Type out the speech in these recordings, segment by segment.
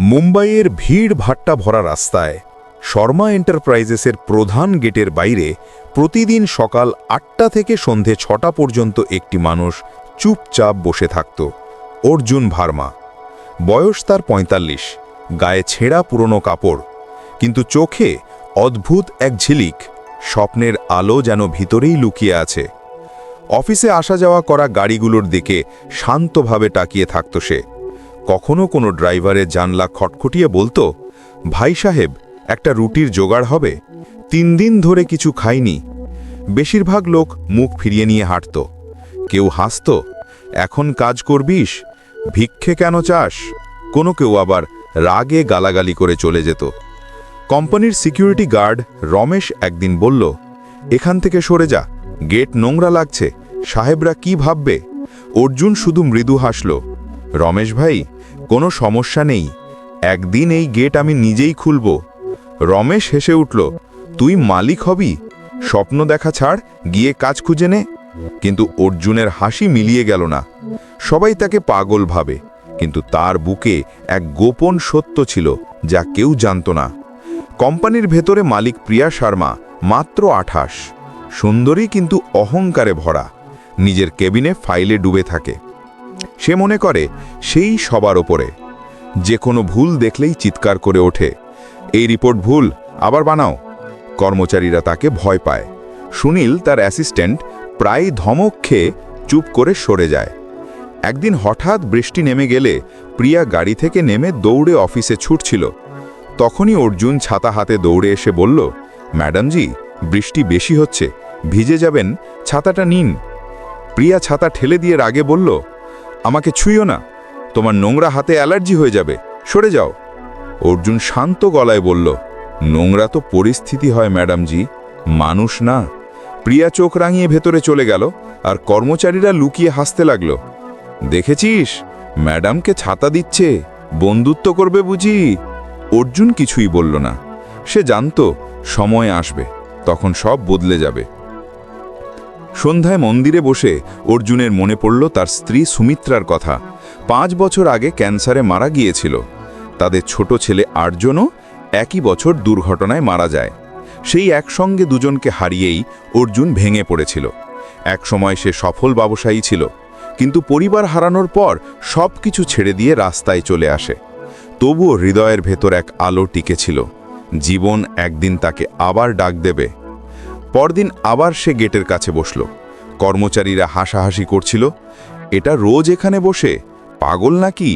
মুম্বাইয়ের ভিড় ভাট্টা ভরা রাস্তায় শর্মা এন্টারপ্রাইজেসের প্রধান গেটের বাইরে প্রতিদিন সকাল আটটা থেকে সন্ধে ছটা পর্যন্ত একটি মানুষ চুপচাপ বসে থাকত। অর্জুন ভার্মা। বয়স তার পঁয়তাল্লিশ, গায়ে ছেঁড়া পুরনো কাপড়। কিন্তু চোখে অদ্ভুত এক ঝিলিক, স্বপ্নের আলো যেন ভিতরেই লুকিয়ে আছে। অফিসে আসা যাওয়া করা গাড়িগুলোর দিকে শান্তভাবে তাকিয়ে থাকত সে। কখনো কোনো ড্রাইভারের জানলা খটখটিয়ে বলতো, ভাই সাহেব, একটা রুটির জোগাড় হবে। তিন দিন ধরে কিছু খাইনি। বেশিরভাগ লোক মুখ ফিরিয়ে নিয়ে হাঁটত। কেউ হাসত, এখন কাজ করবিস? ভিক্ষে কেন চাস? কোনো কেউ আবার রাগে গালাগালি করে চলে যেত। কোম্পানির সিকিউরিটি গার্ড রমেশ একদিন বলল, এখান থেকে সরে যা, গেট নোংরা লাগছে, সাহেবরা কি ভাববে? অর্জুন শুধু মৃদু হাসল, রমেশ ভাই কোনো সমস্যা নেই। একদিন এই গেট আমি নিজেই খুলব। রমেশ হেসে উঠল, তুই মালিক হবি? স্বপ্ন দেখা ছাড়, গিয়ে কাজ খুঁজে নে। কিন্তু অর্জুনের হাসি মিলিয়ে গেল না। সবাই তাকে পাগল ভাবে, কিন্তু তার বুকে এক গোপন সত্য ছিল যা কেউ জানত না। কোম্পানির ভেতরে মালিক প্রিয়া শর্মা, মাত্র আঠাশ। সুন্দরী কিন্তু অহংকারে ভরা। নিজের কেবিনে ফাইলে ডুবে থাকে। সে মনে করে, সেই সবার ওপরে। যে কোনো ভুল দেখলেই চিৎকার করে ওঠে। এই রিপোর্ট ভুল, আবার বানাও। কর্মচারীরা তাকে ভয় পায়। সুনীল, তার অ্যাসিস্ট্যান্ট, প্রায় ধমক খেয়ে চুপ করে সরে যায়। একদিন হঠাৎ বৃষ্টি নেমে গেলে প্রিয়া গাড়ি থেকে নেমে দৌড়ে অফিসে ছুটছিল। তখনই অর্জুন ছাতা হাতে দৌড়ে এসে বলল, ম্যাডামজি, বৃষ্টি বেশি হচ্ছে, ভিজে যাবেন, ছাতাটা নিন। প্রিয়া ছাতা ঠেলে দিয়ে রাগে বলল আমাকে ছুঁইও না। তোমার নোংরা হাতে অ্যালার্জি হয়ে যাবে। সরে যাও। অর্জুন শান্ত গলায় বলল, নোংরা তো পরিস্থিতি হয়, ম্যাডামজি। মানুষ না। প্রিয়া চোখ রাঙিয়ে ভেতরে চলে গেল আর কর্মচারীরা লুকিয়ে হাসতে লাগল। দেখেছিস? ম্যাডামকে ছাতা দিচ্ছে। বন্ধুত্ব করবে বুঝি? অর্জুন কিছুই বলল না। সে জানত, সময় আসবে। তখন সব বদলে যাবে। সন্ধ্যায় মন্দিরে বসে অর্জুনের মনে পড়ল তার স্ত্রী সুমিত্রার কথা। পাঁচ বছর আগে ক্যান্সারে মারা গিয়েছিল। তাদের ছোট ছেলে আটজনও একই বছর দুর্ঘটনায় মারা যায়। সেই একসঙ্গে দুজনকে হারিয়েই অর্জুন ভেঙে পড়েছিল। একসময় সে সফল ব্যবসায়ী ছিল, কিন্তু পরিবার হারানোর পর সব কিছু ছেড়ে দিয়ে রাস্তায় চলে আসে। তবুও হৃদয়ের ভেতর এক আলো টিকেছিল জীবন একদিন তাকে আবার ডাক দেবে। পরদিন আবার সে গেটের কাছে বসল। কর্মচারীরা হাসাহাসি করছিল, এটা রোজ এখানে বসে? পাগল নাকি?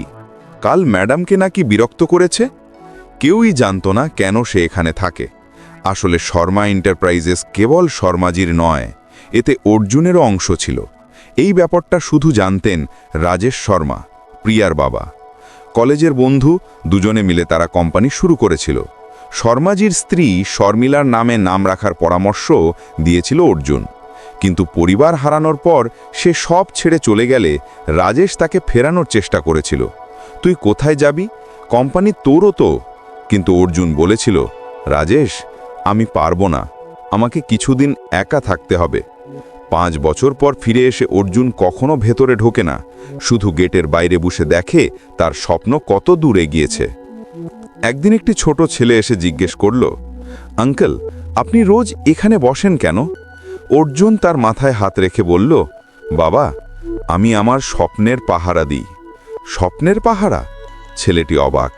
কাল ম্যাডামকে নাকি বিরক্ত করেছে? কেউই জানত না কেন সে এখানে থাকে। আসলে শর্মা এন্টারপ্রাইজেস কেবল শর্মাজির নয়, এতে অর্জুনেরও অংশ ছিল। এই ব্যাপারটা শুধু জানতেন রাজেশ শর্মা, প্রিয়ার বাবা। কলেজের বন্ধু দুজনে মিলে তারা কোম্পানি শুরু করেছিল। শর্মাজির স্ত্রী শর্মিলার নামে নাম রাখার পরামর্শ দিয়েছিল অর্জুন। কিন্তু পরিবার হারানোর পর সে সব ছেড়ে চলে গেলে রাজেশ তাকে ফেরানোর চেষ্টা করেছিল। তুই কোথায় যাবি? কোম্পানি তোরও তো। কিন্তু অর্জুন বলেছিল, রাজেশ, আমি পারব না। আমাকে কিছুদিন একা থাকতে হবে। পাঁচ বছর পর ফিরে এসে অর্জুন কখনো ভেতরে ঢোকে না। শুধু গেটের বাইরে বসে দেখে তার স্বপ্ন কত দূরে গিয়েছে একদিন একটি ছোট ছেলে এসে জিজ্ঞেস করল, আঙ্কেল, আপনি রোজ এখানে বসেন কেন? অর্জুন তার মাথায় হাত রেখে বলল, বাবা, আমি আমার স্বপ্নের পাহারা দিই। স্বপ্নের পাহারা? ছেলেটি অবাক।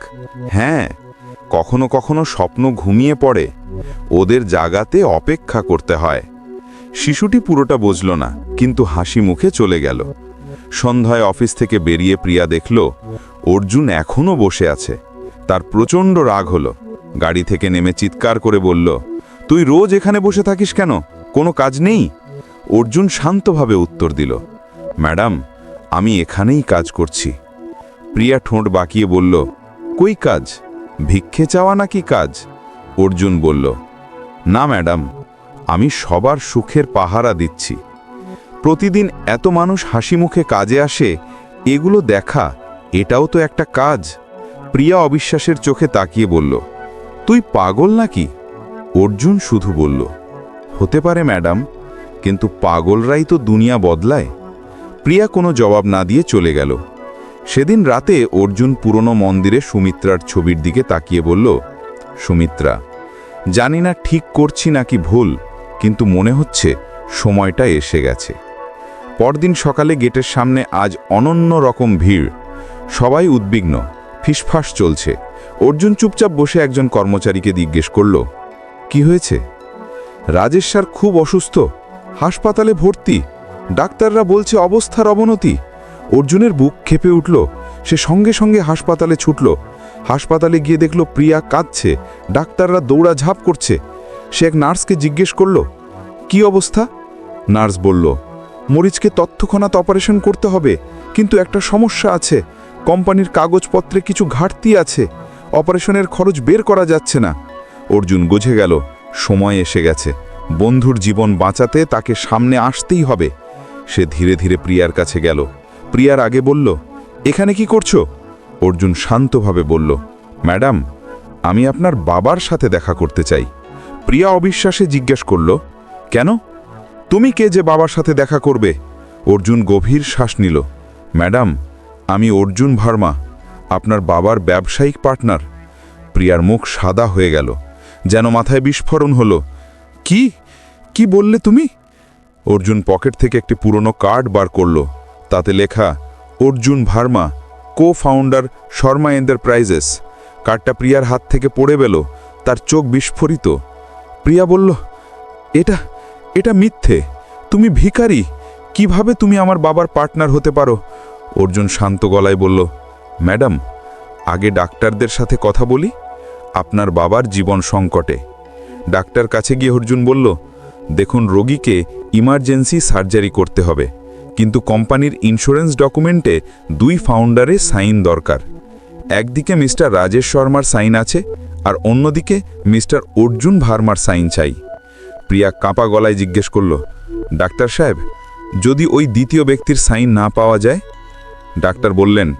হ্যাঁ কখনো কখনো স্বপ্ন ঘুমিয়ে পড়ে। ওদের জাগাতে অপেক্ষা করতে হয়। শিশুটি পুরোটা বুঝল না, কিন্তু হাসি মুখে চলে গেল। সন্ধ্যায় অফিস থেকে বেরিয়ে প্রিয়া দেখল, অর্জুন এখনও বসে আছে। তার প্রচণ্ড রাগ হলো। গাড়ি থেকে নেমে চিৎকার করে বলল, তুই রোজ এখানে বসে থাকিস কেন? কোনো কাজ নেই? অর্জুন শান্তভাবে উত্তর দিল, ম্যাডাম, আমি এখানেই কাজ করছি। প্রিয়া ঠোঁট বাঁকিয়ে বলল, কই কাজ? ভিক্ষে চাওয়া নাকি কাজ? অর্জুন বলল, না ম্যাডাম, আমি সবার সুখের পাহারা দিচ্ছি। প্রতিদিন এত মানুষ হাসি মুখে কাজে আসে, এগুলো দেখা, এটাও তো একটা কাজ। প্রিয়া অবিশ্বাসের চোখে তাকিয়ে বলল, তুই পাগল নাকি? অর্জুন শুধু বলল, হতে পারে, ম্যাডাম, কিন্তু পাগলরাই তো দুনিয়া বদলায়। প্রিয়া কোনো জবাব না দিয়ে চলে গেল। সেদিন রাতে অর্জুন পুরনো মন্দিরে সুমিত্রার ছবির দিকে তাকিয়ে বলল, সুমিত্রা, জানি না ঠিক করছি নাকি ভুল, কিন্তু মনে হচ্ছে সময়টা এসে গেছে। পরদিন সকালে গেটের সামনে আজ অনন্য রকম ভিড়, সবাই উদ্বিগ্ন। ফিসফাস চলছে। অর্জুন চুপচাপ বসে একজন কর্মচারীকে জিজ্ঞেস করল, কি হয়েছে? রাজেশ স্যার খুব অসুস্থ। হাসপাতালে ভর্তি। ডাক্তাররা বলছে অবস্থার অবনতি। অর্জুনের বুক খেপে উঠল। সে সঙ্গে সঙ্গে হাসপাতালে ছুটল। হাসপাতালে গিয়ে দেখল প্রিয়া কাঁদছে। ডাক্তাররা দৌড়া ঝাঁপ করছে। সে এক নার্সকে জিজ্ঞেস করল, কি অবস্থা? নার্স বলল, মরিচকে তৎক্ষণাৎ অপারেশন করতে হবে, কিন্তু একটা সমস্যা আছে। কোম্পানির কাগজপত্রে কিছু ঘাটতি আছে। অপারেশনের খরচ বের করা যাচ্ছে না। অর্জুন বুঝে গেল, সময় এসে গেছে। বন্ধুর জীবন বাঁচাতে তাকে সামনে আসতেই হবে। সে ধীরে ধীরে প্রিয়ার কাছে গেল। প্রিয়ার আগে বলল, এখানে কি করছ? অর্জুন শান্তভাবে বলল, ম্যাডাম, আমি আপনার বাবার সাথে দেখা করতে চাই। প্রিয়া অবিশ্বাসে জিজ্ঞেস করল, কেন? তুমি কে যে বাবার সাথে দেখা করবে? অর্জুন গভীর শ্বাস নিল, ম্যাডাম আমি অর্জুন ভার্মা, আপনার বাবার ব্যবসায়িক পার্টনার। প্রিয়ার মুখ সাদা হয়ে গেল, যেন মাথায় বিস্ফোরণ হলো। কি? কি বললে তুমি? অর্জুন পকেট থেকে একটি পুরনো কার্ড বার করল, তাতে লেখা, Arjun Verma co founder Sharma enterprises. কার্ডটা প্রিয়ার হাত থেকে পড়ে গেল, তার চোখ বিস্ফোরিত। প্রিয়া বলল, এটা এটা মিথ্যে, তুমি ভিখারি, কীভাবে তুমি আমার বাবার পার্টনার হতে পারো? অর্জুন শান্ত গলায় বলল, ম্যাডাম, আগে ডাক্তারদের সাথে কথা বলি? আপনার বাবার জীবন সংকটে। ডাক্তার কাছে গিয়ে অর্জুন বলল, দেখুন রোগীকে ইমার্জেন্সি সার্জারি করতে হবে, কিন্তু কোম্পানির ইন্স্যুরেন্স ডকুমেন্টে দুই ফাউন্ডারে সাইন দরকার। একদিকে মিস্টার রাজেশ শর্মার সাইন আছে, আর অন্যদিকে মিস্টার অর্জুন ভার্মার সাইন চাই। প্রিয়া কাঁপা গলায় জিজ্ঞেস করল, ডাক্তার সাহেব, যদি ওই দ্বিতীয় ব্যক্তির সাইন না পাওয়া যায় ডাক্তার বললেন,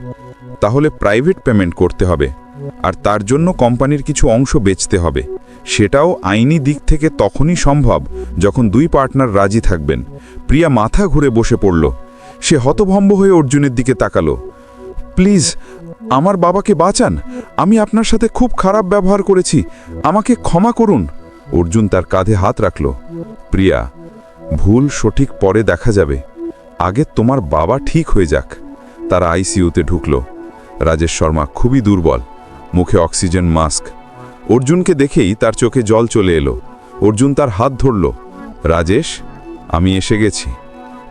তাহলে প্রাইভেট পেমেন্ট করতে হবে, আর তার জন্য কোম্পানির কিছু অংশ বেচতে হবে। সেটাও আইনি দিক থেকে তখনই সম্ভব যখন দুই পার্টনার রাজি থাকবেন। প্রিয়া মাথা ঘুরে বসে পড়ল। সে হতভম্ব হয়ে অর্জুনের দিকে তাকালো। প্লিজ, আমার বাবাকে বাঁচান। আমি আপনার সাথে খুব খারাপ ব্যবহার করেছি। আমাকে ক্ষমা করুন। অর্জুন তার কাঁধে হাত রাখল। প্রিয়া, ভুল সঠিক পরে দেখা যাবে। আগে তোমার বাবা ঠিক হয়ে যাক। তারা আইসিইউতে ঢুকল। রাজেশ শর্মা খুবই দুর্বল, মুখে অক্সিজেন মাস্ক। অর্জুনকে দেখেই তার চোখে জল চলে এলো। অর্জুন তার হাত ধরল। রাজেশ, আমি এসে গেছি।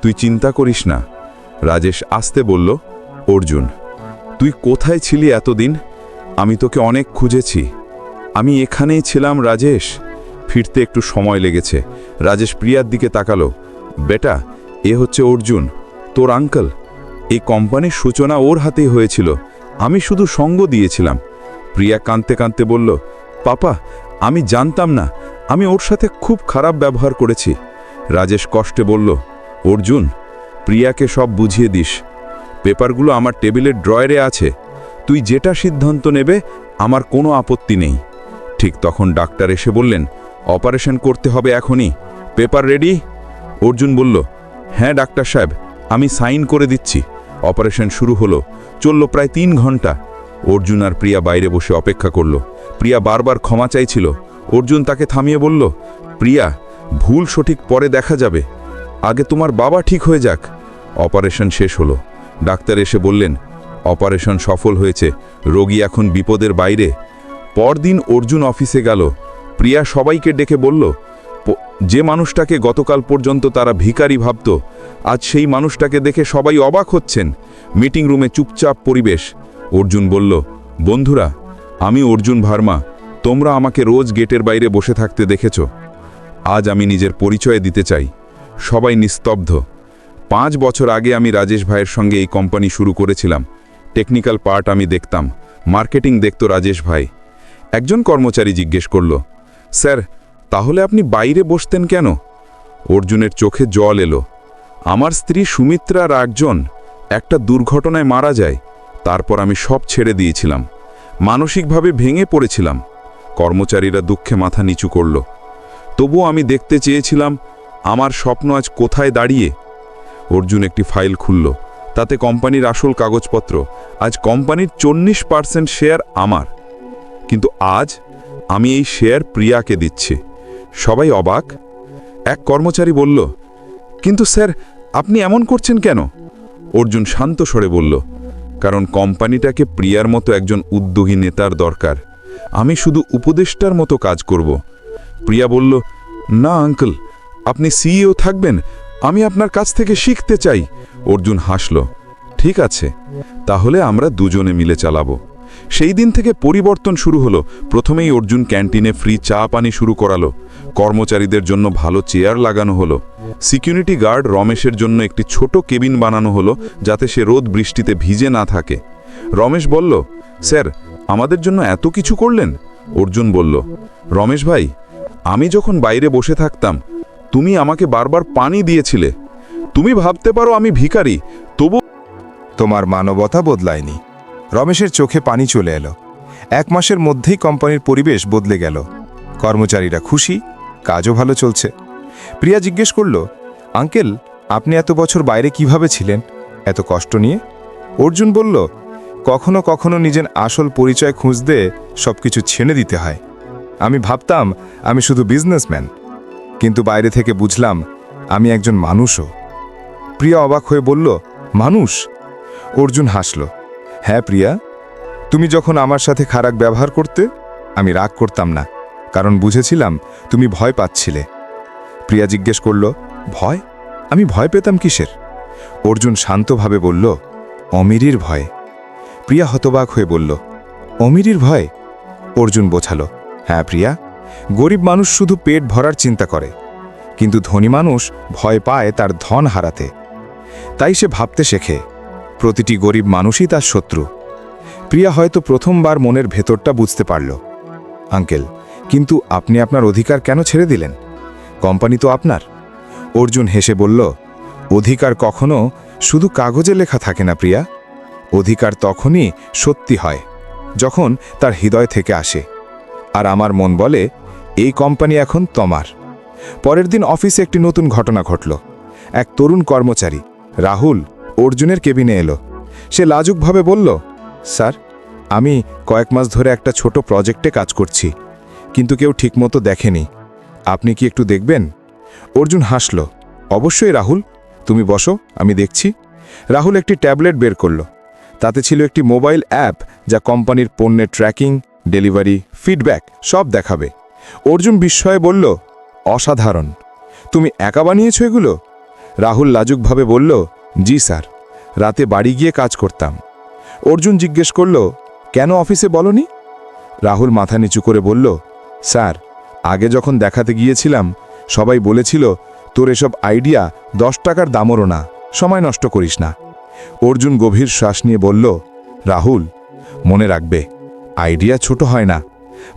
তুই চিন্তা করিস না। রাজেশ আসতে বলল, অর্জুন, তুই কোথায় ছিলি এতদিন? আমি তোকে অনেক খুঁজেছি। আমি এখানেই ছিলাম, রাজেশ। ফিরতে একটু সময় লেগেছে। রাজেশ প্রিয়ার দিকে তাকালো। বেটা, এ হচ্ছে অর্জুন, তোর আঙ্কেল। এই কোম্পানির সূচনা ওর হাতেই হয়েছিল। আমি শুধু সঙ্গ দিয়েছিলাম। প্রিয়া কাঁদতে কাঁদতে বলল, পাপা, আমি জানতাম না। আমি ওর সাথে খুব খারাপ ব্যবহার করেছি। রাজেশ কষ্টে বলল, অর্জুন, প্রিয়াকে সব বুঝিয়ে দিস। পেপারগুলো আমার টেবিলের ড্রয়ারে আছে। তুই যেটা সিদ্ধান্ত নেবে, আমার কোনো আপত্তি নেই। ঠিক তখন ডাক্তার এসে বললেন, অপারেশন করতে হবে এখনই। Paper ready? অর্জুন বলল হ্যাঁ ডাক্তার সাহেব, আমি সাইন করে দিচ্ছি। অপারেশন শুরু হলো। চলল প্রায় তিন ঘণ্টা। অর্জুন আর প্রিয়া বাইরে বসে অপেক্ষা করল। প্রিয়া বারবার ক্ষমা চাইছিল। অর্জুন তাকে থামিয়ে বলল, প্রিয়া, ভুল সঠিক পরে দেখা যাবে। আগে তোমার বাবা ঠিক হয়ে যাক। অপারেশন শেষ হলো। ডাক্তার এসে বললেন, অপারেশন সফল হয়েছে। রোগী এখন বিপদের বাইরে। পরদিন অর্জুন অফিসে গেল। প্রিয়া সবাইকে ডেকে বলল "প- যে মানুষটাকে গতকাল পর্যন্ত তারা ভিখারি ভাবত, আজ সেই মানুষটাকে দেখে সবাই অবাক হচ্ছেন। মিটিং রুমে চুপচাপ পরিবেশ। অর্জুন বলল, বন্ধুরা, আমি অর্জুন ভার্মা, তোমরা আমাকে রোজ গেটের বাইরে বসে থাকতে দেখেছ। আজ আমি নিজের পরিচয় দিতে চাই। সবাই নিস্তব্ধ। পাঁচ বছর আগে আমি রাজেশ ভাইয়ের সঙ্গে এই কোম্পানি শুরু করেছিলাম। টেকনিক্যাল পার্ট আমি দেখতাম। মার্কেটিং দেখত রাজেশ ভাই। একজন কর্মচারী জিজ্ঞেস করল, স্যার তাহলে আপনি বাইরে বসতেন কেন? অর্জুনের চোখে জল এলো। আমার স্ত্রী সুমিত্রার একজন একটা দুর্ঘটনায় মারা যায়, তারপর আমি সব ছেড়ে দিয়েছিলাম। মানসিকভাবে ভেঙে পড়েছিলাম। কর্মচারীরা দুঃখে মাথা নিচু করল। তবুও আমি দেখতে চেয়েছিলাম, আমার স্বপ্ন আজ কোথায় দাঁড়িয়ে? অর্জুন একটি ফাইল খুলল। তাতে কোম্পানির আসল কাগজপত্র। আজ কোম্পানির চল্লিশ পার্সেন্ট শেয়ার আমার। কিন্তু আজ আমি এই শেয়ার প্রিয়াকে দিচ্ছি। সবাই অবাক। এক কর্মচারী বলল, কিন্তু স্যার, আপনি এমন করছেন কেন? অর্জুন শান্ত স্বরে বলল, কারণ কোম্পানিটাকে প্রিয়ার মতো একজন উদ্যোগী নেতার দরকার। আমি শুধু উপদেষ্টার মতো কাজ করব। প্রিয়া বলল, না, আঙ্কেল, আপনি সিইও থাকবেন, আমি আপনার কাছ থেকে শিখতে চাই। অর্জুন হাসল, ঠিক আছে, তাহলে আমরা দুজনে মিলে চালাবো। সেই দিন থেকে পরিবর্তন শুরু হলো। প্রথমেই অর্জুন ক্যান্টিনে ফ্রি চা পানি শুরু করালো। কর্মচারীদের জন্য ভালো চেয়ার লাগানো হলো। সিকিউরিটি গার্ড রমেশের জন্য একটি ছোট কেবিন বানানো হলো যাতে সে রোদ বৃষ্টিতে ভিজে না থাকে। রমেশ বলল, স্যার, আমাদের জন্য এত কিছু করলেন? অর্জুন বলল, রমেশ ভাই, আমি যখন বাইরে বসে থাকতাম, তুমি আমাকে বারবার পানি দিয়েছিলে। তুমি ভাবতে পারো আমি ভিখারি, তবু তোমার মানবতা বদলায়নি। রমেশের চোখে পানি চলে এলো। এক মাসের মধ্যেই কোম্পানির পরিবেশ বদলে গেল। কর্মচারীরা খুশি, কাজও ভালো চলছে। প্রিয়া জিজ্ঞেস করল, আঙ্কেল, আপনি এত বছর বাইরে কীভাবে ছিলেন? এত কষ্ট নিয়ে? অর্জুন বলল, কখনো কখনো নিজের আসল পরিচয় খুঁজতে সব কিছু ছেড়ে দিতে হয়। আমি ভাবতাম আমি শুধু বিজনেসম্যান কিন্তু বাইরে থেকে বুঝলাম আমি একজন মানুষও। প্রিয়া অবাক হয়ে বলল, মানুষ? অর্জুন হাসল হ্যাঁ প্রিয়া। তুমি যখন আমার সাথে খারাপ ব্যবহার করতে, আমি রাগ করতাম না, কারণ বুঝেছিলাম তুমি ভয় পাচ্ছিলে। প্রিয়া জিজ্ঞেস করল, ভয়? আমি ভয় পেতাম কিসের? অর্জুন শান্তভাবে বলল, অমিরির ভয়। প্রিয়া হতবাক হয়ে বলল, অমিরির ভয়? অর্জুন বোঝালো হ্যাঁ প্রিয়া। গরিব মানুষ শুধু পেট ভরার চিন্তা করে, কিন্তু ধনী মানুষ ভয় পায় তার ধন হারাতে। তাই সে ভাবতে শেখে প্রতিটি গরিব মানুষই তার শত্রু। প্রিয়া হয়তো প্রথমবার মনের ভেতরটা বুঝতে পারল। আঙ্কেল, কিন্তু আপনি আপনার অধিকার কেন ছেড়ে দিলেন? কোম্পানি তো আপনার। অর্জুন হেসে বলল, অধিকার কখনো শুধু কাগজে লেখা থাকে না, প্রিয়া। অধিকার তখনই সত্যি হয়, যখন তার হৃদয় থেকে আসে। আর আমার মন বলে, এই কোম্পানি এখন তোমার। পরের দিন অফিসে একটি নতুন ঘটনা ঘটল। এক তরুণ কর্মচারী, রাহুল অর্জুনের কেবিনে এলো। সে লাজুকভাবে বলল, স্যার, আমি কয়েক মাস ধরে একটা ছোট প্রজেক্টে কাজ করছি, কিন্তু কেউ ঠিকমতো দেখেনি। আপনি কি একটু দেখবেন? অর্জুন হাসল, অবশ্যই রাহুল, তুমি বসো, আমি দেখছি। রাহুল একটি ট্যাবলেট বের করল, তাতে ছিল একটি মোবাইল অ্যাপ যা কোম্পানির পণ্যের ট্র্যাকিং, ডেলিভারি, ফিডব্যাক সব দেখাবে। অর্জুন বিস্ময়ে বলল, অসাধারণ, তুমি একা বানিয়েছো এগুলো? রাহুল লাজুকভাবে বলল জি স্যার, রাতে বাড়ি গিয়ে কাজ করতাম। অর্জুন জিজ্ঞেস করল, কেন অফিসে বলনি? রাহুল মাথা নিচু করে বলল, স্যার, আগে যখন দেখাতে গিয়েছিলাম, সবাই বলেছিল, তোর এসব আইডিয়া দশ টাকার দামরও না, সময় নষ্ট করিস না। অর্জুন গভীর শ্বাস নিয়ে বলল, রাহুল, মনে রাখবে, আইডিয়া ছোট হয় না,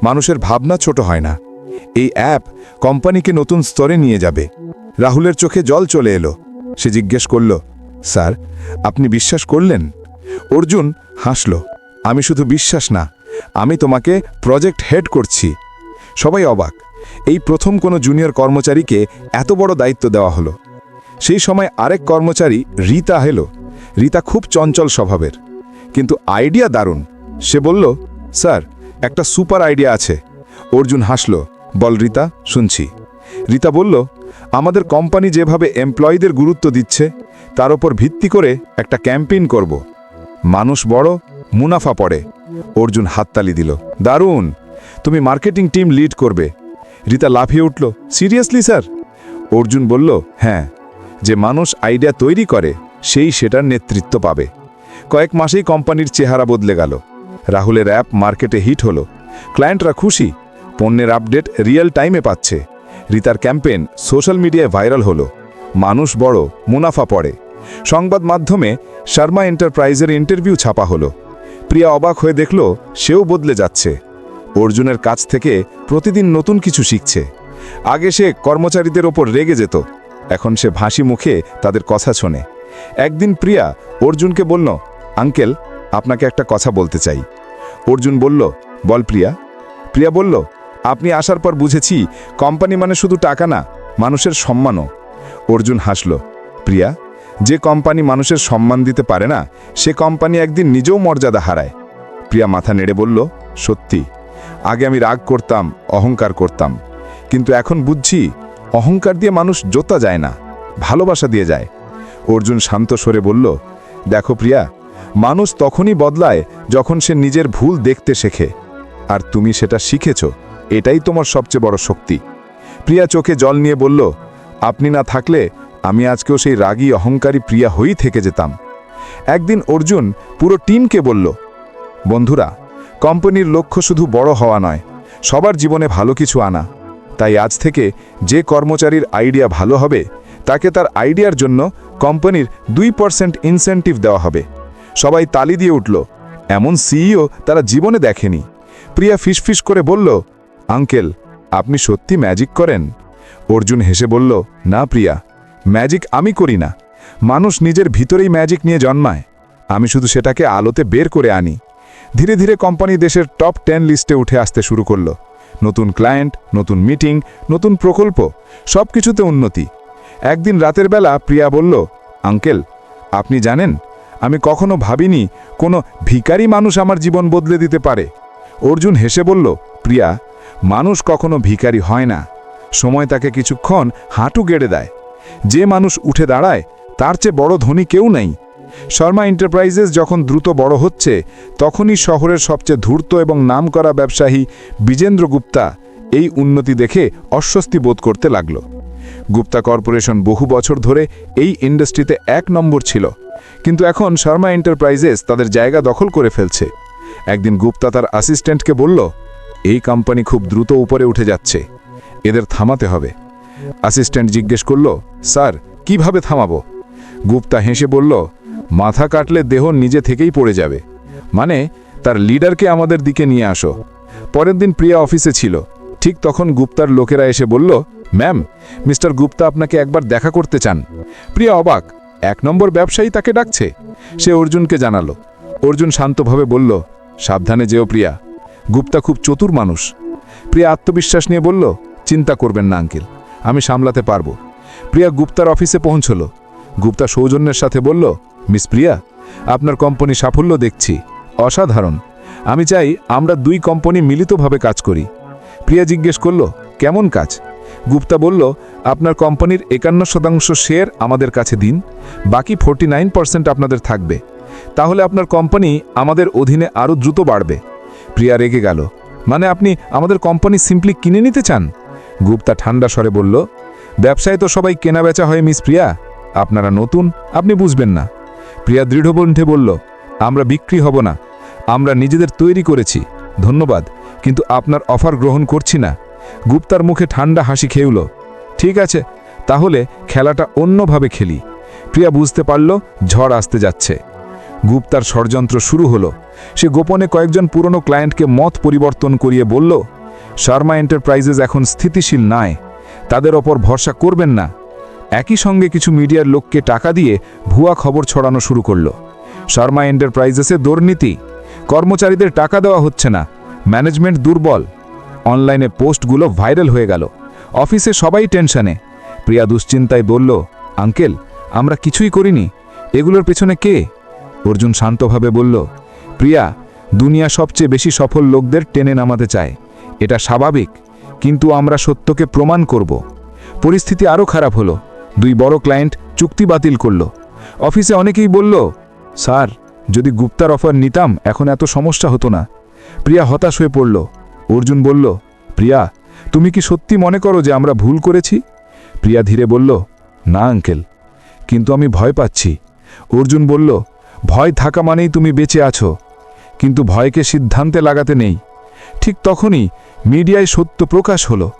মানুষের ভাবনা ছোট হয় না। এই অ্যাপ কোম্পানিকে নতুন স্তরে নিয়ে যাবে। রাহুলের চোখে জল চলে এলো। সে জিজ্ঞেস করল স্যার, আপনি বিশ্বাস করলেন? অর্জুন হাসল, আমি শুধু বিশ্বাস না, আমি তোমাকে প্রজেক্ট হেড করছি। সবাই অবাক, এই প্রথম কোনো জুনিয়র কর্মচারীকে এত বড় দায়িত্ব দেওয়া হলো। সেই সময় আরেক কর্মচারী রীতা এলো, রীতা খুব চঞ্চল স্বভাবের, কিন্তু আইডিয়া দারুণ। সে বলল, স্যার, একটা সুপার আইডিয়া আছে। অর্জুন হাসল, বল রীতা, শুনছি। রীতা বলল, আমাদের কোম্পানি যেভাবে এমপ্লয়ীদের গুরুত্ব দিচ্ছে, তার ওপর ভিত্তি করে একটা ক্যাম্পেইন করব। মানুষ বড়, মুনাফা পড়ে। অর্জুন হাততালি দিল, দারুণ! তুমি মার্কেটিং টিম লিড করবে। রীতা লাফিয়ে উঠল, সিরিয়াসলি, স্যার? অর্জুন বলল হ্যাঁ যে মানুষ আইডিয়া তৈরি করে, সেই সেটার নেতৃত্ব পাবে। কয়েক মাসেই কোম্পানির চেহারা বদলে গেল। রাহুলের অ্যাপ মার্কেটে হিট হলো। ক্লায়েন্টরা খুশি, পণ্যের আপডেট রিয়েল টাইমে পাচ্ছে। রিতার ক্যাম্পেন সোশ্যাল মিডিয়ায় ভাইরাল হলো। মানুষ বড়, মুনাফা পড়ে। সংবাদ মাধ্যমে শর্মা এন্টারপ্রাইজের ইন্টারভিউ ছাপা হলো। প্রিয়া অবাক হয়ে দেখল, সেও বদলে যাচ্ছে। অর্জুনের কাছ থেকে প্রতিদিন নতুন কিছু শিখছে। আগে সে কর্মচারীদের ওপর রেগে যেত, এখন সে ভাসি মুখে তাদের কথা শোনে। একদিন প্রিয়া অর্জুনকে বলল, আঙ্কেল, আপনাকে একটা কথা বলতে চাই। অর্জুন বলল, বল প্রিয়া। প্রিয়া বলল আপনি আসার পর বুঝেছি, কোম্পানি মানে শুধু টাকা না, মানুষের সম্মানও। অর্জুন হাসল, প্রিয়া, যে কোম্পানি মানুষের সম্মান দিতে পারে না, সে কোম্পানি একদিন নিজেও মর্যাদা হারায়। প্রিয়া মাথা নেড়ে বলল, সত্যি, আগে আমি রাগ করতাম, অহংকার করতাম। কিন্তু এখন বুঝছি, অহংকার দিয়ে মানুষ জোতা যায় না, ভালোবাসা দিয়ে যায়। অর্জুন শান্ত স্বরে বলল, দেখো প্রিয়া, মানুষ তখনই বদলায় যখন সে নিজের ভুল দেখতে শেখে। আর তুমি সেটা শিখেছ এটাই তোমার সবচেয়ে বড় শক্তি। প্রিয়া চোখে জল নিয়ে বলল, আপনি না থাকলে আমি আজকেও সেই রাগী, অহংকারী প্রিয়া হয়েই থেকে যেতাম। একদিন অর্জুন পুরো টিমকে বলল, বন্ধুরা, কোম্পানির লক্ষ্য শুধু বড় হওয়া নয়, সবার জীবনে ভালো কিছু আনা। তাই আজ থেকে যে কর্মচারীর আইডিয়া ভালো হবে, তাকে তার আইডিয়ার জন্য কোম্পানির দুই পার্সেন্ট ইনসেন্টিভ দেওয়া হবে। সবাই তালি দিয়ে উঠল, এমন সিইও তারা জীবনে দেখেনি। প্রিয়া ফিসফিস করে বলল আঙ্কেল, আপনি সত্যি ম্যাজিক করেন? অর্জুন হেসে বলল, না প্রিয়া ম্যাজিক আমি করি না। মানুষ নিজের ভিতরেই ম্যাজিক নিয়ে জন্মায়। আমি শুধু সেটাকে আলোতে বের করে আনি। ধীরে ধীরে কোম্পানি দেশের টপ টেন লিস্টে উঠে আসতে শুরু করল। নতুন ক্লায়েন্ট নতুন মিটিং নতুন প্রকল্প সব কিছুতে উন্নতি। একদিন রাতের বেলা প্রিয়া বলল, আঙ্কেল, আপনি জানেন, আমি কখনো ভাবিনি কোনো ভিখারি মানুষ আমার জীবন বদলে দিতে পারে। অর্জুন হেসে বলল, প্রিয়া মানুষ কখনো ভিখারি হয় না। সময় তাকে কিছুক্ষণ হাঁটু গেড়ে দেয়। যে মানুষ উঠে দাঁড়ায়, তার চেয়ে বড় ধনী কেউ নেই। শর্মা এন্টারপ্রাইজেস যখন দ্রুত বড় হচ্ছে, তখনই শহরের সবচেয়ে ধূর্ত এবং নামকরা ব্যবসায়ী বিজেন্দ্র গুপ্তা এই উন্নতি দেখে অস্বস্তি বোধ করতে লাগল। গুপ্তা কর্পোরেশন বহু বছর ধরে এই ইন্ডাস্ট্রিতে এক নম্বর ছিল। কিন্তু এখন শর্মা এন্টারপ্রাইজেস তাদের জায়গা দখল করে ফেলছে। একদিন গুপ্তা তার অ্যাসিস্ট্যান্টকে বলল এই কোম্পানি খুব দ্রুত উপরে উঠে যাচ্ছে। এদের থামাতে হবে। অ্যাসিস্ট্যান্ট জিজ্ঞেস করল, স্যার, কীভাবে থামাবো? গুপ্তা হেসে বলল, মাথা কাটলে দেহ নিজে থেকেই পড়ে যাবে। মানে তার লিডারকে আমাদের দিকে নিয়ে আসো। পরের দিন প্রিয়া অফিসে ছিল। ঠিক তখন গুপ্তার লোকেরা এসে বলল, ম্যাম, মিস্টার গুপ্তা আপনাকে একবার দেখা করতে চান। প্রিয়া অবাক, এক নম্বর ব্যবসায়ী তাকে ডাকছে? সে অর্জুনকে জানালো। অর্জুন শান্তভাবে বলল, সাবধানে যেও প্রিয়া। গুপ্তা খুব চতুর মানুষ। প্রিয়া আত্মবিশ্বাস নিয়ে বলল, চিন্তা করবেন না, আঙ্কেল, আমি সামলাতে পারব। প্রিয়া গুপ্তার অফিসে পৌঁছল। গুপ্তা সৌজন্যের সাথে বলল, মিস প্রিয়া, আপনার কোম্পানি সাফল্য দেখছি। অসাধারণ। আমি চাই আমরা দুই কোম্পানি মিলিতভাবে কাজ করি। প্রিয়া জিজ্ঞেস করল, কেমন কাজ? গুপ্তা বলল, আপনার কোম্পানির একান্ন শতাংশ শেয়ার আমাদের কাছে দিন, বাকি ফোরটি আপনাদের থাকবে। তাহলে আপনার কোম্পানি আমাদের অধীনে আরও দ্রুত বাড়বে। প্রিয়া রেগে গেল। মানে আপনি আমাদের কোম্পানি সিম্পলি কিনে নিতে চান? গুপ্তা ঠান্ডা স্বরে বলল, ব্যবসায় তো সবাই কেনা বেচা হয়, মিস প্রিয়া। আপনারা নতুন, আপনি বুঝবেন না। প্রিয়া দৃঢ়বন্ধে বলল, আমরা বিক্রি হব না। আমরা নিজেদের তৈরি করেছি। ধন্যবাদ, কিন্তু আপনার অফার গ্রহণ করছি না। গুপ্তার মুখে ঠান্ডা হাসি খেউল ঠিক আছে, তাহলে খেলাটা অন্যভাবে খেলি। প্রিয়া বুঝতে পারল, ঝড় আসতে যাচ্ছে। গুপ্তার ষড়যন্ত্র শুরু হলো। সে গোপনে কয়েকজন পুরনো ক্লায়েন্টকে মত পরিবর্তন করিয়ে বলল, শর্মা এন্টারপ্রাইজেস এখন স্থিতিশীল নয় তাদের ওপর ভরসা করবেন না। একই সঙ্গে কিছু মিডিয়ার লোককে টাকা দিয়ে ভুয়া খবর ছড়ানো শুরু করল। শর্মা এন্টারপ্রাইজেসে দুর্নীতি, কর্মচারীদের টাকা দেওয়া হচ্ছে না, ম্যানেজমেন্ট দুর্বল। অনলাইনে পোস্টগুলো ভাইরাল হয়ে গেল। অফিসে সবাই টেনশনে। প্রিয়া দুশ্চিন্তায় বলল, আঙ্কেল, আমরা কিছুই করিনি। এগুলোর পেছনে কে? অর্জুন শান্তভাবে বলল, প্রিয়া, দুনিয়া সবচেয়ে বেশি সফল লোকদের টেনে নামাতে চায়। এটা স্বাভাবিক, কিন্তু আমরা সত্যকে প্রমাণ করব। পরিস্থিতি আরও খারাপ হলো। দুই বড় ক্লায়েন্ট চুক্তি বাতিল করল। অফিসে অনেকেই বলল, স্যার, যদি গুপ্তার অফার নিতাম, এখন এত সমস্যা হতো না। প্রিয়া হতাশ হয়ে পড়ল। অর্জুন বলল, প্রিয়া, তুমি কি সত্যি মনে করো যে আমরা ভুল করেছি? প্রিয়া ধীরে বলল, না, আঙ্কেল, কিন্তু আমি ভয় পাচ্ছি। অর্জুন বলল ভয় থাকা মানেই তুমি বেঁচে আছো। কিন্তু ভয়কে সিদ্ধান্তে লাগাতে নেই। ঠিক তখনই মিডিয়ায় সত্য প্রকাশ হলো।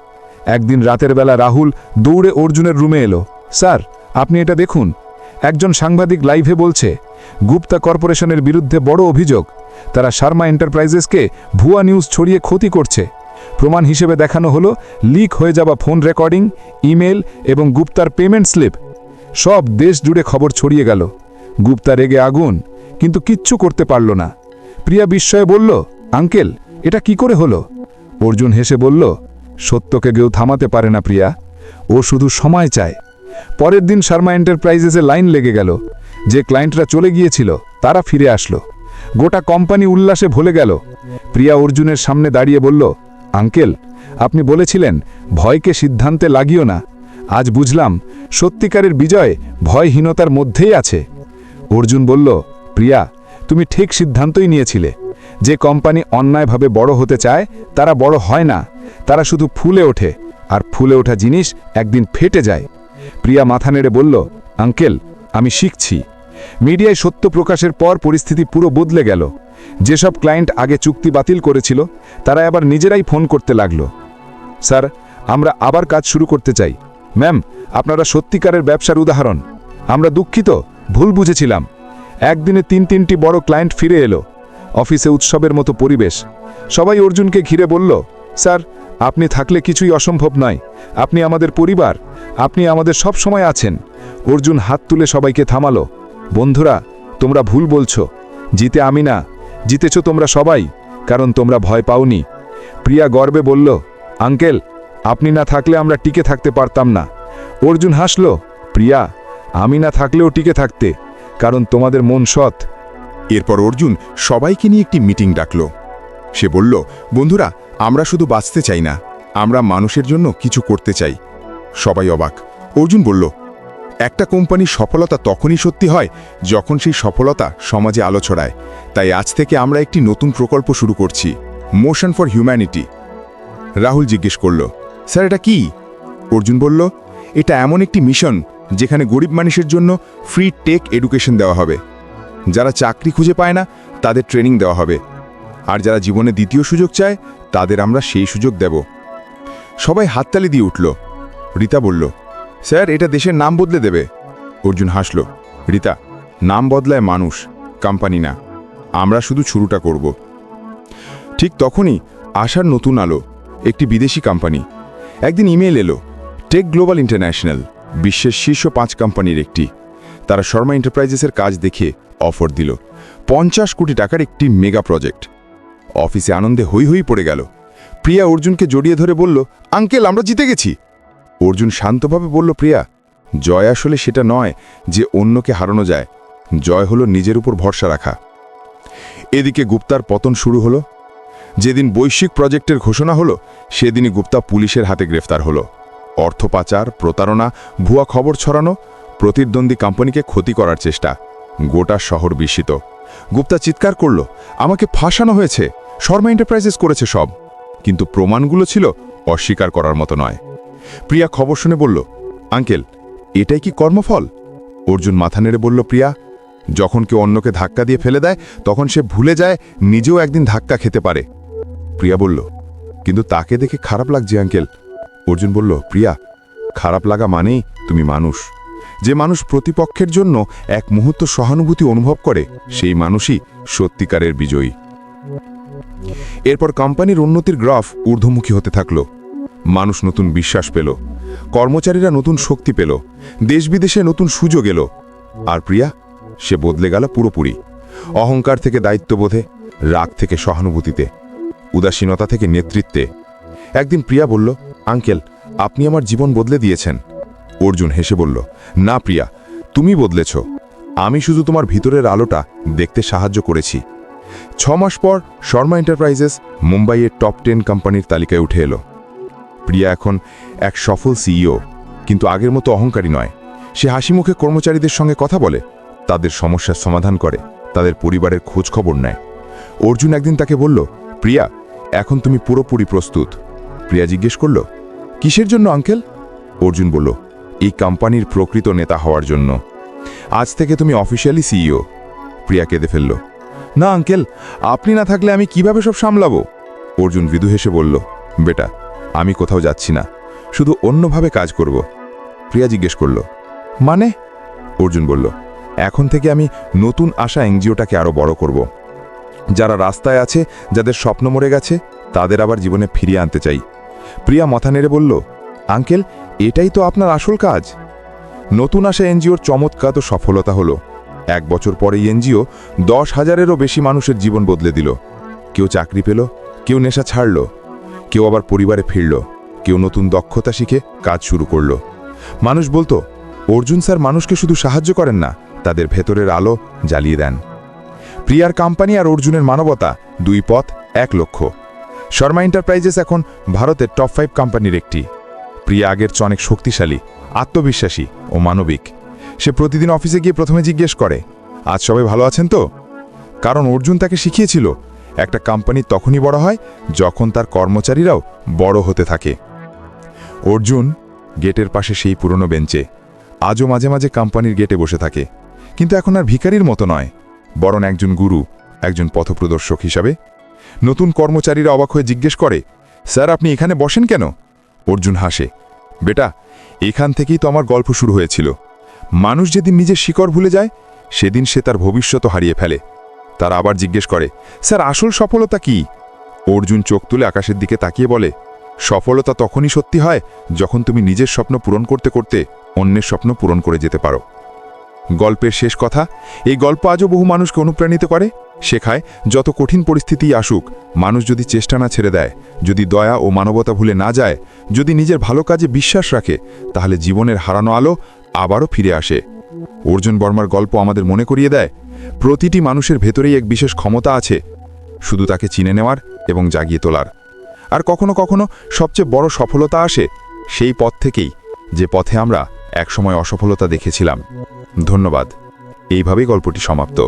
একদিন রাতের বেলা রাহুল দৌড়ে অর্জুনের রুমে এলো। স্যার, আপনি এটা দেখুন। একজন সাংবাদিক লাইভে বলছে, গুপ্তা কর্পোরেশনের বিরুদ্ধে বড় অভিযোগ। তারা শর্মা এন্টারপ্রাইজেসকে ভুয়া নিউজ ছড়িয়ে ক্ষতি করছে। প্রমাণ হিসেবে দেখানো হলো, লিক হয়ে যাওয়া ফোন রেকর্ডিং, ইমেল এবং গুপ্তার পেমেন্ট স্লিপ। সব দেশ জুড়ে খবর ছড়িয়ে গেল। গুপ্তা রেগে আগুন, কিন্তু কিচ্ছু করতে পারল না। প্রিয়া বিস্ময়ে বলল, আঙ্কেল, এটা কি করে হলো? অর্জুন হেসে বলল, সত্যকে কেউ থামাতে পারে না প্রিয়া, ও শুধু সময় চায়। পরের দিন শর্মা এন্টারপ্রাইজেসে লাইন লেগে গেল। যে ক্লায়েন্টরা চলে গিয়েছিল, তারা ফিরে আসলো। গোটা কোম্পানি উল্লাসে ভুলে গেল। প্রিয়া অর্জুনের সামনে দাঁড়িয়ে বলল, আঙ্কেল, আপনি বলেছিলেন, ভয়কে সিদ্ধান্তে লাগিও না। আজ বুঝলাম, সত্যিকারের বিজয় ভয়হীনতার মধ্যেই আছে। অর্জুন বলল, প্রিয়া, তুমি ঠিক সিদ্ধান্তই নিয়েছিলে। যে কোম্পানি অন্যায়ভাবে বড় হতে চায়, তারা বড় হয় না। তারা শুধু ফুলে ওঠে, আর ফুলে ওঠা জিনিস একদিন ফেটে যায়। প্রিয়া মাথা নেড়ে বলল, আঙ্কেল, আমি শিখছি। মিডিয়ায় সত্য প্রকাশের পর পরিস্থিতি পুরো বদলে গেল। যেসব ক্লায়েন্ট আগে চুক্তি বাতিল করেছিল, তারা আবার নিজেরাই ফোন করতে লাগল। স্যার, আমরা আবার কাজ শুরু করতে চাই। ম্যাম, আপনারা সত্যিকারের ব্যবসার উদাহরণ। আমরা দুঃখিত ভুল বুঝেছিলাম। একদিনে তিন তিনটি বড় ক্লায়েন্ট ফিরে এলো। অফিসে উৎসবের মতো পরিবেশ। সবাই অর্জুনকে ঘিরে বলল, স্যার, আপনি থাকলে কিছুই অসম্ভব নয়। আপনি আমাদের পরিবার। আপনি আমাদের সব সময় আছেন। অর্জুন হাত তুলে সবাইকে থামালো, বন্ধুরা, তোমরা ভুল বলছো। জিতে আমি না। জিতেছ তোমরা সবাই, কারণ তোমরা ভয় পাওনি। প্রিয়া গর্বে বলল, আঙ্কেল, আপনি না থাকলে আমরা টিকে থাকতে পারতাম না। অর্জুন হাসল, প্রিয়া আমি না থাকলেও টিকে থাকতে, কারণ তোমাদের মন সৎ। এরপর অর্জুন সবাইকে নিয়ে একটি মিটিং ডাকল। সে বলল, বন্ধুরা, আমরা শুধু বাঁচতে চাই না, আমরা মানুষের জন্য কিছু করতে চাই। সবাই অবাক। অর্জুন বলল, একটা কোম্পানির সফলতা তখনই সত্যি হয় যখন সেই সফলতা সমাজে আলো ছড়ায়। তাই আজ থেকে আমরা একটি নতুন প্রকল্প শুরু করছি মোশন ফর হিউম্যানিটি রাহুল জিজ্ঞেস করল, স্যার, এটা কি? অর্জুন বলল, এটা এমন একটি মিশন যেখানে গরিব মানুষের জন্য ফ্রি টেক এডুকেশন দেওয়া হবে। যারা চাকরি খুঁজে পায় না, তাদের ট্রেনিং দেওয়া হবে। আর যারা জীবনে দ্বিতীয় সুযোগ চায়, তাদের আমরা সেই সুযোগ দেব। সবাই হাততালি দিয়ে উঠল। রীতা বলল, স্যার, এটা দেশের নাম বদলে দেবে। অর্জুন হাসল, রীতা, নাম বদলায় মানুষ কোম্পানি না। আমরা শুধু শুরুটা করব। ঠিক তখনই আসার নতুন আলো, একটি বিদেশি কোম্পানি একদিন ইমেল এলো টেক গ্লোবাল ইন্টারন্যাশনাল বিশ্বের শীর্ষ পাঁচ কোম্পানির একটি। তারা শর্মা এন্টারপ্রাইজেসের কাজ দেখে অফার দিল। পঞ্চাশ কোটি টাকার একটি মেগা প্রজেক্ট। অফিসে আনন্দে হই হই পড়ে গেল। প্রিয়া অর্জুনকে জড়িয়ে ধরে বলল, আঙ্কেল, আমরা জিতে গেছি। অর্জুন শান্তভাবে বলল, প্রিয়া, জয় আসলে সেটা নয় যে অন্যকে হারানো যায়। জয় হলো নিজের উপর ভরসা রাখা। এদিকে গুপ্তার পতন শুরু হলো। যেদিন বৈশ্বিক প্রজেক্টের ঘোষণা হলো, সেদিনই গুপ্তা পুলিশের হাতে গ্রেফতার হলো। অর্থ পাচার, প্রতারণা, ভুয়া খবর ছড়ানো, প্রতিদ্বন্দ্বী কোম্পানিকে ক্ষতি করার চেষ্টা। গোটা শহর বিস্মিত। গুপ্তা চিৎকার করল, আমাকে ফাঁসানো হয়েছে। শর্মা এন্টারপ্রাইজেস করেছে সব। কিন্তু প্রমাণগুলো ছিল অস্বীকার করার মতো নয়। প্রিয়া খবর শুনে বলল, আঙ্কেল, এটাই কি কর্মফল? অর্জুন মাথা নেড়ে বলল, প্রিয়া, যখন কেউ অন্যকে ধাক্কা দিয়ে ফেলে দেয়, তখন সে ভুলে যায়, নিজেও একদিন ধাক্কা খেতে পারে। প্রিয়া বলল, কিন্তু তাকে দেখে খারাপ লাগছে, আঙ্কেল। অর্জুন বলল, প্রিয়া, খারাপ লাগা মানেই তুমি মানুষ। যে মানুষ প্রতিপক্ষের জন্য এক মুহূর্ত সহানুভূতি অনুভব করে, সেই মানুষই সত্যিকারের বিজয়ী। এরপর কোম্পানির উন্নতির গ্রাফ ঊর্ধ্বমুখী হতে থাকল। মানুষ নতুন বিশ্বাস পেল, কর্মচারীরা নতুন শক্তি পেল দেশ বিদেশে নতুন সুযোগ এলো। আর প্রিয়া, সে বদলে গেল পুরোপুরি, অহংকার থেকে দায়িত্ববোধে, রাগ থেকে সহানুভূতিতে, উদাসীনতা থেকে নেতৃত্বে। একদিন প্রিয়া বলল আঙ্কেল, আপনি আমার জীবন বদলে দিয়েছেন। অর্জুন হেসে বলল, না প্রিয়া, তুমি বদলেছ। আমি শুধু তোমার ভিতরের আলোটা দেখতে সাহায্য করেছি। ছ মাস পর শর্মা এন্টারপ্রাইজেস মুম্বাইয়ের টপ টেন কোম্পানির তালিকায় উঠে এলো। প্রিয়া এখন এক সফল সিইও, কিন্তু আগের মতো অহংকারী নয়। সে হাসি মুখে কর্মচারীদের সঙ্গে কথা বলে, তাদের সমস্যার সমাধান করে, তাদের পরিবারের খোঁজ খবর নেয়। অর্জুন একদিন তাকে বলল, প্রিয়া, এখন তুমি পুরোপুরি প্রস্তুত। প্রিয়া জিজ্ঞেস করল, কিসের জন্য, আঙ্কেল? অর্জুন বলল, এই কোম্পানির প্রকৃত নেতা হওয়ার জন্য। আজ থেকে তুমি অফিসিয়ালি সিইও। প্রিয়া কেঁদে ফেলল, না, আঙ্কেল, আপনি না থাকলে আমি কীভাবে সব সামলাবো? অর্জুন মৃদু হেসে বলল, বেটা, আমি কোথাও যাচ্ছি না, শুধু অন্যভাবে কাজ করব। প্রিয়া জিজ্ঞেস করল মানে? অর্জুন বলল, এখন থেকে আমি নতুন আসা এনজিওটাকে আরও বড় করব। যারা রাস্তায় আছে, যাদের স্বপ্ন মরে গেছে, তাদের আবার জীবনে ফিরিয়ে আনতে চাই। প্রিয়া মাথা নেড়ে বলল, আঙ্কেল, এটাই তো আপনার আসল কাজ। নতুন আসা এনজিওর চমৎকার তো সফলতা হলো। এক বছর পরে এনজিও দশ হাজারেরও বেশি মানুষের জীবন বদলে দিল। কেউ চাকরি পেল, কেউ নেশা ছাড়ল, কেউ আবার পরিবারে ফিরল, কেউ নতুন দক্ষতা শিখে কাজ শুরু করল। মানুষ বলতো, অর্জুন স্যার মানুষকে শুধু সাহায্য করেন না, তাদের ভেতরের আলো জ্বালিয়ে দেন। প্রিয়ার কোম্পানি আর অর্জুনের মানবতা দুই পথ এক লক্ষ্য। শর্মা এন্টারপ্রাইজেস এখন ভারতের টপ ফাইভ কোম্পানির একটি। প্রিয়া আগের চেয়ে অনেক শক্তিশালী, আত্মবিশ্বাসী ও মানবিক। সে প্রতিদিন অফিসে গিয়ে প্রথমে জিজ্ঞেস করে, আজ সবাই ভালো আছেন তো? কারণ অর্জুন তাকে শিখিয়েছিল, একটা কোম্পানি তখনই বড় হয় যখন তার কর্মচারীরাও বড় হতে থাকে। অর্জুন গেটের পাশে সেই পুরনো বেঞ্চে, আজও মাঝে মাঝে কোম্পানির গেটে বসে থাকে। কিন্তু এখন আর ভিখারির মতো নয়, বরং একজন গুরু, একজন পথপ্রদর্শক হিসাবে নতুন কর্মচারীরা অবাক হয়ে জিজ্ঞেস করে, স্যার, আপনি এখানে বসেন কেন? অর্জুন হাসে, বেটা, এখান থেকেই তো আমার গল্প শুরু হয়েছিল। মানুষ যেদিন নিজের শিকড় ভুলে যায়, সেদিন সে তার ভবিষ্যৎ হারিয়ে ফেলে। তারা আবার জিজ্ঞেস করে, স্যার, আসল সফলতা কি? অর্জুন চোখ তুলে আকাশের দিকে তাকিয়ে বলে, সফলতা তখনই সত্যি হয় যখন তুমি নিজের স্বপ্ন পূরণ করতে করতে অন্যের স্বপ্ন পূরণ করে যেতে পারো। গল্পের শেষ কথা, এই গল্প আজও বহু মানুষকে অনুপ্রাণিত করে। শেখায়, যত কঠিন পরিস্থিতি আসুক, মানুষ যদি চেষ্টা না ছেড়ে দেয়, যদি দয়া ও মানবতা ভুলে না যায়, যদি নিজের ভালো কাজে বিশ্বাস রাখে, তাহলে জীবনের হারানো আলো আবারও ফিরে আসে। অর্জুন বর্মার গল্প আমাদের মনে করিয়ে দেয়, প্রতিটি মানুষের ভেতরেই এক বিশেষ ক্ষমতা আছে, শুধু তাকে চিনে নেওয়ার এবং জাগিয়ে তোলার। আর কখনো কখনো সবচেয়ে বড় সফলতা আসে, সেই পথ থেকেই, যে পথে আমরা একসময় অসফলতা দেখেছিলাম। ধন্যবাদ। এইভাবেই গল্পটি সমাপ্ত।